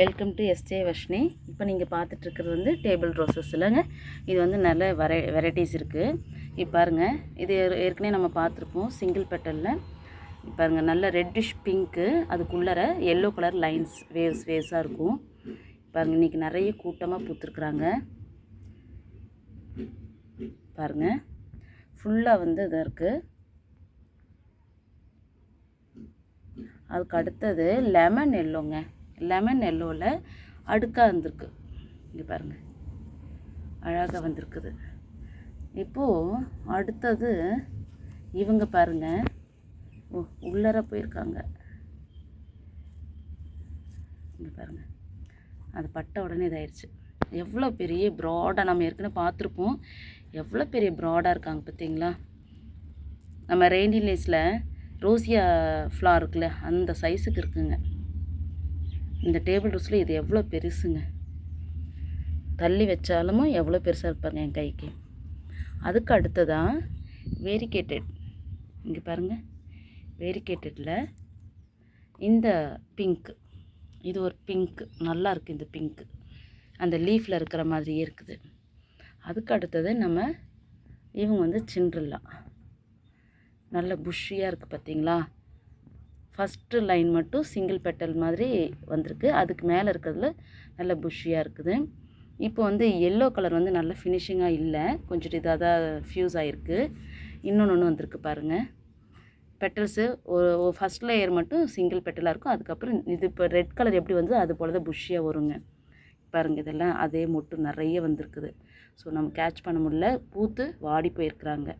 Welcome to SJ Varshini இப்போ நீங்கள் பார்த்துட்ருக்கிறது வந்து டேபிள் ரோசஸ் இல்லைங்க. இது வந்து நல்ல வெரை வெரைட்டிஸ் இருக்குது இப்போ பாருங்கள் இது ஏற்கனவே நம்ம பார்த்துருப்போம் சிங்கிள் பெட்டலில் பாருங்கள் நல்ல ரெட்டிஷ் பிங்க்கு அதுக்குள்ளர எல்லோ கலர் லைன்ஸ் வேவ்ஸ் வேவ்ஸாக இருக்கும். பாருங்கள் இன்றைக்கி நிறைய கூட்டமாக பூத்துருக்குறாங்க. பாருங்கள் ஃபுல்லாக வந்து இதாக இருக்குது அதுக்கு அடுத்தது லெமன் எல்லோங்க லெமன் எல்லோவில் அடுக்காக வந்திருக்கு. இங்கே பாருங்கள் அழகாக வந்திருக்குது. இப்போது அடுத்தது இவங்க பாருங்க. ஓ உள்ளர போயிருக்காங்க. இங்கே பாருங்க. அது பட்ட உடனே இதாயிடுச்சு எவ்வளோ பெரிய ப்ராடாக நம்ம ஏற்கனவே பார்த்துருப்போம். எவ்வளோ பெரிய ப்ராடாக இருக்காங்க பார்த்தீங்களா? நம்ம ரெயின்டி லேஸில் ரோசியா ஃப்ளார் இருக்குல்ல அந்த சைஸுக்கு இருக்குங்க. இந்த டேபிள் ரோஸில் இது எவ்வளோ பெருசுங்க? தள்ளி வச்சாலும் எவ்வளோ பெருசாக இருப்பாங்க என் கைக்கு. அதுக்கு அடுத்ததான் வேரிகேட்டட் இங்கே பாருங்கள் வேரிகேட்டடில் இந்த பிங்க்கு இது ஒரு பிங்க்கு நல்லா இருக்குது இந்த பிங்க்கு அந்த லீஃபில் இருக்கிற மாதிரியே இருக்குது. அதுக்கு அடுத்தது நம்ம இவங்க வந்து சின்ட்ரில்லா நல்ல புஷ்ஷியாக இருக்குது பார்த்தீங்களா ஃபஸ்ட்டு லைன் மட்டும் சிங்கிள் பெட்டல் மாதிரி வந்திருக்கு. அதுக்கு மேலே இருக்கிறதுல நல்ல புஷ்ஷியாக இருக்குது. இப்போ வந்து எல்லோ கலர் வந்து நல்ல ஃபினிஷிங்காக இல்லை. கொஞ்சம் இதாக தான் ஃப்யூஸ் ஆகிருக்கு இன்னொன்று ஒன்று வந்திருக்கு பாருங்கள் பெட்டல்ஸு ஒரு ஃபஸ்ட் லேயர் மட்டும் சிங்கிள் பெட்டலாக இருக்கும். அதுக்கப்புறம் இது இப்போ ரெட் கலர் எப்படி வந்து அது போல் தான் புஷ்ஷியாக வருங்க. பாருங்கள் இதெல்லாம் அதே மொட்டு நிறைய வந்திருக்குது. ஸோ நம்ம கேட்ச் பண்ண முடியல. பூத்து வாடி போயிருக்கிறாங்க.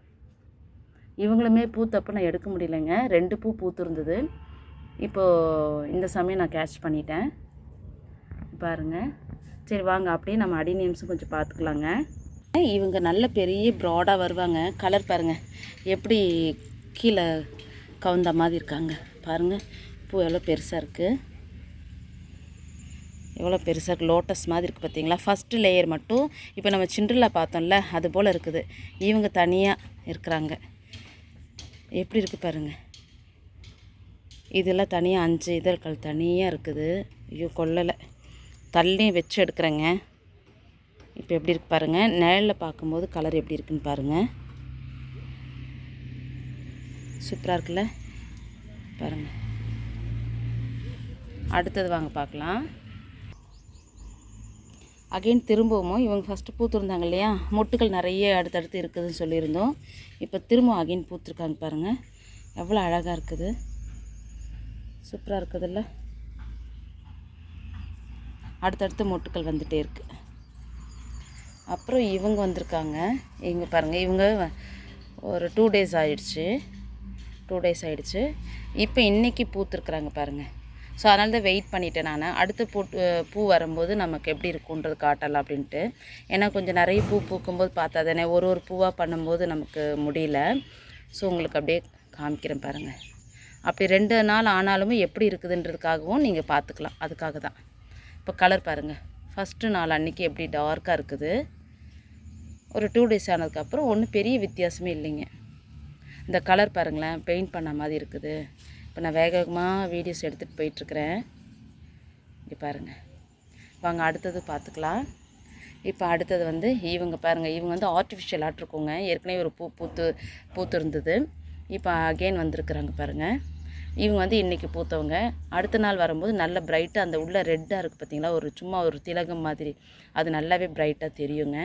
இவங்களுமே பூத்தப்போ நான் எடுக்க முடியலைங்க. ரெண்டு பூ பூத்து இருந்தது இப்போது இந்த சமயம் நான் கேட்ச் பண்ணிட்டேன். பாருங்கள் சரி வாங்க. அப்படியே நம்ம அடி நேம்ஸும் கொஞ்சம் பார்த்துக்கலாங்க. இவங்க நல்ல பெரிய ப்ராடாக வருவாங்க. கலர் பாருங்கள் எப்படி கீழே கவுந்த மாதிரி இருக்காங்க. பாருங்கள் பூ எவ்வளோ பெருசாக இருக்குது எவ்வளோ பெருசாக இருக்குது லோட்டஸ் மாதிரி இருக்குது பார்த்தீங்களா? ஃபஸ்ட்டு லேயர் மட்டும். இப்போ நம்ம சின்ட்ரில்லா பார்த்தோம்ல அது போல் இருக்குது. இவங்க தனியாக இருக்கிறாங்க. எப்படி இருக்குது பாருங்கள் இதெல்லாம் தனியாக அஞ்சு இதழ்கள் தனியாக இருக்குது. ஐயோ கொல்லலை. தள்ளி வச்சு எடுக்கிறேங்க. இப்போ எப்படி இருக்கு பாருங்கள் நிழலில் பார்க்கும்போது கலர் எப்படி இருக்குன்னு பாருங்கள் சூப்பராக இருக்குல்ல? பாருங்கள் அடுத்தது வாங்க பார்க்கலாம். அகைன் திரும்பவும்? இவங்க ஃபஸ்ட்டு பூத்துருந்தாங்க இல்லையா? மொட்டுகள் நிறைய அடுத்தடுத்து இருக்குதுன்னு சொல்லியிருந்தோம். இப்போ திரும்ப அகைன் பூத்துருக்காங்க பாருங்கள் எவ்வளோ அழகாக இருக்குது. சூப்பராக இருக்குதுல்ல. அடுத்தடுத்து மொட்டுக்கள் வந்துகிட்டே இருக்குது அப்புறம் இவங்க வந்திருக்காங்க. இவங்க பாருங்கள் இவங்க ஒரு டூ டேஸ் ஆயிடுச்சு. டூ டேஸ் ஆயிடுச்சு. இப்போ இன்றைக்கி பூத்துருக்குறாங்க பாருங்கள் ஸோ அதனால தான் வெயிட் பண்ணிட்டேன் நான். அடுத்த பூ பூ வரும்போது நமக்கு எப்படி இருக்குன்றது காட்டலாம் அப்படின்ட்டு. ஏன்னா கொஞ்சம் நிறைய பூ பூக்கும்போது பார்த்தா தானே ஒரு ஒரு பூவாக பண்ணும்போது நமக்கு முடியல. ஸோ உங்களுக்கு அப்படியே காமிக்கிறேன் பாருங்கள் அப்படி ரெண்டு நாள் ஆனாலுமே எப்படி இருக்குதுன்றதுக்காகவும் நீங்கள் பார்த்துக்கலாம் அதுக்காக தான். இப்போ கலர் பாருங்கள் ஃபஸ்ட்டு நாள் அன்றைக்கி எப்படி டார்க்காக இருக்குது. ஒரு டூ டேஸ் ஆனதுக்கப்புறம் ஒன்றும் பெரிய வித்தியாசமே இல்லைங்க. இந்த கலர் பாருங்களேன் பெயிண்ட் பண்ண மாதிரி இருக்குது. இப்போ நான் வேக வேகமாக வீடியோஸ் எடுத்துகிட்டு போயிட்டுருக்குறேன். இங்கே பாருங்கள் வாங்க அடுத்தது பார்த்துக்கலாம் இப்போ அடுத்தது வந்து இவங்க பாருங்கள் இவங்க வந்து ஆர்டிஃபிஷியல் ஆட்டிருக்கோங்க. ஏற்கனவே ஒரு பூ பூத்து பூத்து இருந்தது இப்போ அகெயின் வந்திருக்குறாங்க பாருங்கள் இவங்க வந்து இன்றைக்கி பூத்தவங்க. அடுத்த நாள் வரும்போது நல்ல பிரைட்டாக அந்த உள்ள ரெட்டாக இருக்குது பார்த்தீங்களா ஒரு சும்மா ஒரு திலகம் மாதிரி. அது நல்லாவே பிரைட்டாக தெரியுங்க.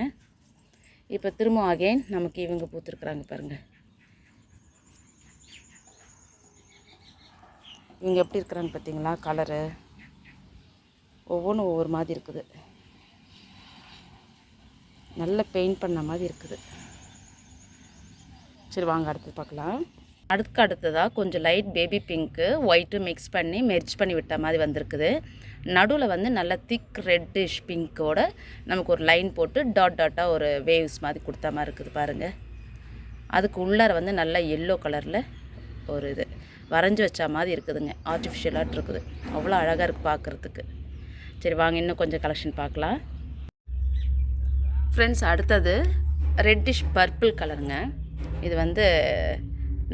இப்போ திரும்ப அகைன் நமக்கு இவங்க பூத்துருக்குறாங்க பாருங்கள் இவங்க எப்படி இருக்கிறாங்க பார்த்தீங்களா கலரு ஒவ்வொன்றும் ஒவ்வொரு மாதிரி இருக்குது. நல்ல பெயிண்ட் பண்ண மாதிரி இருக்குது. சரி வாங்க அடுத்து பார்க்கலாம். அதுக்கு அடுத்ததாக கொஞ்சம் light baby pink white mix பண்ணி மெர்ஜ் பண்ணி விட்ட மாதிரி வந்திருக்குது. நடுவில் வந்து நல்ல திக் ரெட்டிஷ் பிங்க்கோட நமக்கு ஒரு லைன் போட்டு டாட் டாட்டாக ஒரு வேவ்ஸ் மாதிரி கொடுத்த மாதிரி இருக்குது பாருங்கள் அதுக்கு உள்ளார வந்து நல்லா எல்லோ கலரில் ஒரு இது வரைஞ்சி வச்ச மாதிரி இருக்குதுங்க. ஆர்டிஃபிஷியலாக இருக்குது. அவ்வளோ அழகாக இருக்குது பார்க்குறதுக்கு சரி வாங்க இன்னும் கொஞ்சம் கலெக்ஷன் பார்க்கலாம். ஃப்ரெண்ட்ஸ் அடுத்தது ரெட்டிஷ் பர்பிள் கலருங்க இது வந்து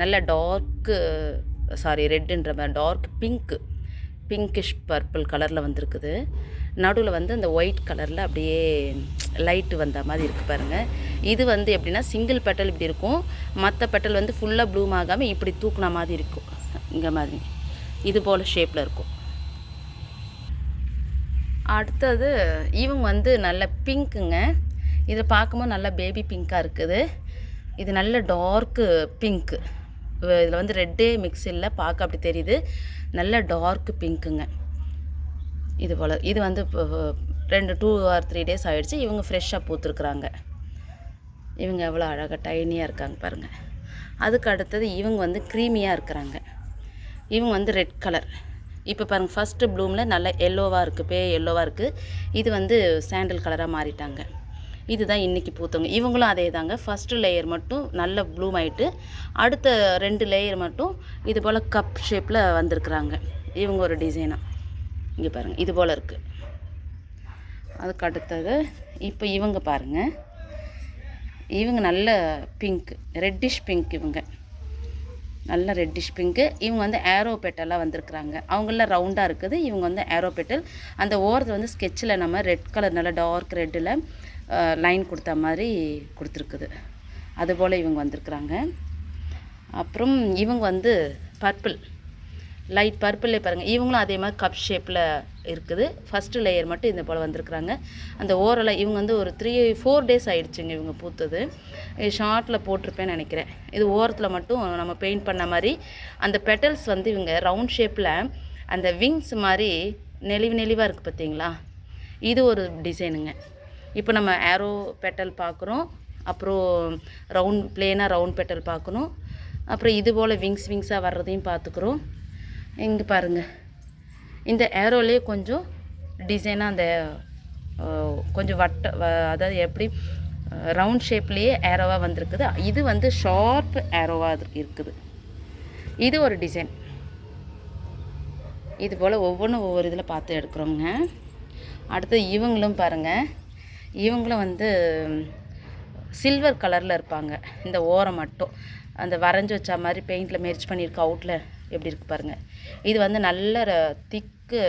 நல்ல டார்க்கு சாரி ரெட்டுன்ற மாதிரி டார்க் பிங்க்கு பிங்கிஷ் பர்பிள் கலரில் வந்திருக்குது. நடுவில் வந்து அந்த ஒயிட் கலரில் அப்படியே லைட்டு வந்த மாதிரி இருக்குது பாருங்கள் இது வந்து எப்படின்னா சிங்கிள் பெட்டல் இப்படி இருக்கும். மற்ற பெட்டல் வந்து ஃபுல்லாக ப்ளூம் ஆகாமல் இப்படி தூக்குன மாதிரி இருக்கும். இங்கே மாதிரி. இது போல் ஷேப்பில் இருக்கும். அடுத்தது இவங்க வந்து நல்ல பிங்க்குங்க இதை பார்க்கும்போது நல்ல பேபி பிங்க்காக இருக்குது. இது நல்ல டார்க்கு பிங்க்கு இதில் வந்து ரெட்டே மிக்ஸ் இல்லை பார்க்க அப்படி தெரியுது. நல்ல டார்க் பிங்க்குங்க. இது போல் இது வந்து இப்போ ரெண்டு டூ ஆர் த்ரீ டேஸ் ஆகிடுச்சு இவங்க ஃப்ரெஷ்ஷாக பூத்துருக்குறாங்க. இவங்க எவ்வளோ அழகாக டைனியாக இருக்காங்க பாருங்கள் அதுக்கு அடுத்தது இவங்க வந்து க்ரீமியாக இருக்கிறாங்க. இவங்க வந்து ரெட் கலர். இப்போ பாருங்கள் ஃபஸ்ட்டு ப்ளூமில் நல்லா எல்லோவாக இருக்குது பே எல்லோவாக இருக்குது இது வந்து சாண்டல் கலராக மாறிட்டாங்க. இதுதான் இன்றைக்கி பூத்தவங்க. இவங்களும் அதே தாங்க ஃபஸ்ட்டு லேயர் மட்டும் நல்ல ப்ளூம் ஆகிட்டு அடுத்த ரெண்டு லேயர் மட்டும் இது போல் கப் ஷேப்பில் வந்திருக்குறாங்க. இவங்க ஒரு டிசைனாக இங்கே பாருங்கள் இது போல் இருக்குது அதுக்கு அடுத்தது இப்போ இவங்க பாருங்கள் இவங்க நல்ல பிங்க் ரெட்டிஷ் பிங்க் இவங்க. நல்ல ரெட்டிஷ் பிங்க்கு இவங்க வந்து ஏரோ பெட்டலாக வந்திருக்கிறாங்க. அவங்கள ரவுண்டாக இருக்குது. இவங்க வந்து ஏரோ பெட்டல் அந்த ஓரத்தில் வந்து ஸ்கெட்சில் நம்ம ரெட் கலர் நல்ல டார்க் ரெட்டில் லைன் கொடுத்த மாதிரி கொடுத்துருக்குது. அதுபோல் இவங்க வந்திருக்குறாங்க. அப்புறம் இவங்க வந்து பர்பிள் லைட் பர்பிளே பாருங்கள் இவங்களும் அதே மாதிரி கப் ஷேப்பில் இருக்குது. ஃபஸ்ட்டு லேயர் மட்டும் இந்த போல் வந்திருக்குறாங்க. அந்த ஓரலாக இவங்க வந்து ஒரு த்ரீ ஃபோர் டேஸ் ஆகிடுச்சுங்க இவங்க பூத்தது. ஷார்ட்டில் போட்டிருப்பேன்னு நினைக்கிறேன். இது ஓரத்தில் மட்டும் நம்ம பெயிண்ட் பண்ண மாதிரி அந்த பெட்டல்ஸ் வந்து இவங்க ரவுண்ட் ஷேப்பில் அந்த விங்ஸ் மாதிரி நெளிவு நெளிவாக இருக்குது பார்த்தீங்களா இது ஒரு டிசைனுங்க இப்போ நம்ம ஏரோ பெட்டல் பார்க்குறோம் அப்புறம் ரவுண்ட் பிளேனாக ரவுண்ட் பெட்டல் பார்க்கணும் அப்புறம் இது போல் விங்ஸ் விங்ஸாக வர்றதையும் பார்த்துக்குறோம் இங்கே பாருங்கள் இந்த ஏரோலேயே கொஞ்சம் டிசைனாக அந்த கொஞ்சம் வட்ட அதாவது எப்படி ரவுண்ட் ஷேப்லேயே ஏரோவாக வந்திருக்குது. இது வந்து ஷார்ப் ஏரோவாக இருக்குது. இது ஒரு டிசைன் இது போல் ஒவ்வொன்றும் ஒவ்வொரு இதில் பார்த்து எடுக்கிறோங்க. அடுத்து இவங்களும் பாருங்கள் இவங்களும் வந்து சில்வர் கலரில் இருப்பாங்க. இந்த ஓரம் மட்டும். அந்த வரைஞ்சி வச்ச மாதிரி பெயிண்டில் மெரிச் பண்ணியிருக்க அவுட்டில் எப்படி இருக்குது பாருங்கள் இது வந்து நல்ல திக்கு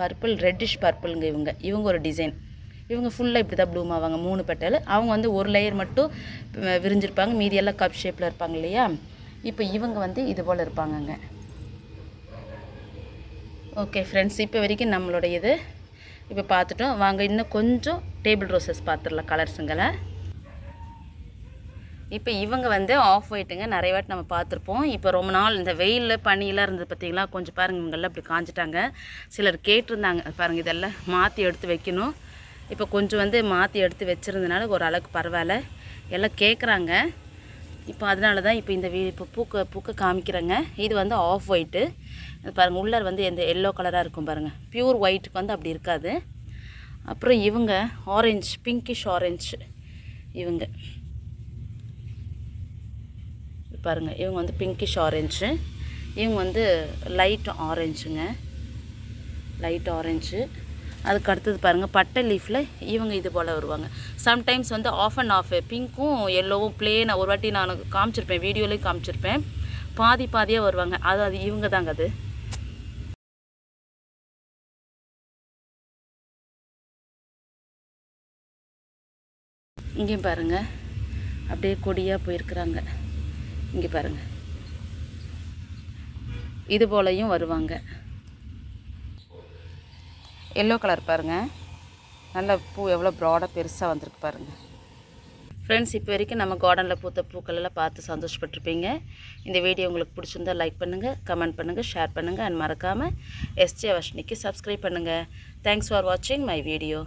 பர்பிள் ரெட்டிஷ் பர்பிளுங்க இவங்க. இவங்க ஒரு டிசைன். இவங்க ஃபுல்லாக இப்படி தான் ப்ளூம் ஆவாங்க. மூணு பெட்டல். அவங்க வந்து ஒரு லேயர் மட்டும் விரிஞ்சிருப்பாங்க. மீதியெல்லாம் கப் ஷேப்பில் இருப்பாங்க இல்லையா? இப்போ இவங்க வந்து இது போல் இருப்பாங்கங்க. ஓகே ஃப்ரெண்ட்ஸ் இப்போ வரைக்கும் நம்மளுடைய இது இப்போ பார்த்துட்டோம். வாங்க இன்னும் கொஞ்சம் டேபிள் ரோசஸ் பார்த்துடலாம் கலர்ஸுங்களை இப்போ இவங்க வந்து ஆஃப் ஒயிட்டுங்க நிறைய வாட்டி நம்ம பார்த்துருப்போம். இப்போ ரொம்ப நாள் இந்த வெயிலில் பனியெலாம் இருந்தது பார்த்தீங்களா? கொஞ்சம் பாருங்கள் இவங்கெல்லாம் இப்படி காஞ்சிட்டாங்க. சிலர் கேட்டிருந்தாங்க. பாருங்கள் இதெல்லாம் மாற்றி எடுத்து வைக்கணும். இப்போ கொஞ்சம் வந்து மாற்றி எடுத்து வச்சுருந்தனால ஒரு அளவுக்கு பரவாயில்ல. எல்லாம் கேட்குறாங்க இப்போ அதனால தான் இப்போ இந்த வீ இப்போ பூக்க பூக்க காமிக்கிறேங்க. இது வந்து ஆஃப் ஒயிட்டு பாருங்கள் உள்ளார் வந்து எந்த எல்லோ கலராக இருக்கும் பாருங்கள் ப்யூர் ஒயிட்டுக்கு வந்து அப்படி இருக்காது. அப்புறம் இவங்க ஆரஞ்சு பிங்கிஷ் ஆரஞ்சு இவங்க. பாருங்கள் இவங்க வந்து பிங்கிஷ் ஆரஞ்சு இவங்க வந்து லைட் ஆரஞ்சுங்க லைட் ஆரஞ்சு அதுக்கு அடுத்தது பாருங்கள் பட்டை லீஃபில் இவங்க இது போல் வருவாங்க. சம்டைம்ஸ் வந்து ஆஃப் அண்ட் ஆஃப் பிங்க்கும் எல்லோவும் பிளேனாக ஒரு வாட்டி நான் காமிச்சிருப்பேன் வீடியோலேயும் காமிச்சிருப்பேன். பாதி பாதியாக வருவாங்க. அது அது இவங்க தாங்க அது. இங்கேயும் பாருங்கள் அப்படியே கொடியாக போயிருக்கிறாங்க. இங்கே பாருங்கள் இது போலையும் வருவாங்க. எல்லோ கலர் பாருங்கள் நல்ல பூ எவ்வளோ ப்ராடாக பெருசாக வந்திருக்கு பாருங்கள் ஃப்ரெண்ட்ஸ் இப்போ வரைக்கும் நம்ம கார்டனில் பூத்த பூக்கள் எல்லாம் பார்த்து சந்தோஷப்பட்டிருப்பீங்க. இந்த வீடியோ உங்களுக்கு பிடிச்சிருந்தால் லைக் பண்ணுங்கள் கமெண்ட் பண்ணுங்கள் ஷேர் பண்ணுங்கள் அண்ட் மறக்காமல் எஸ்ஜே வஷ்னிக்கு சப்ஸ்கிரைப் பண்ணுங்கள் தேங்க்ஸ் ஃபார் வாட்சிங் மை வீடியோ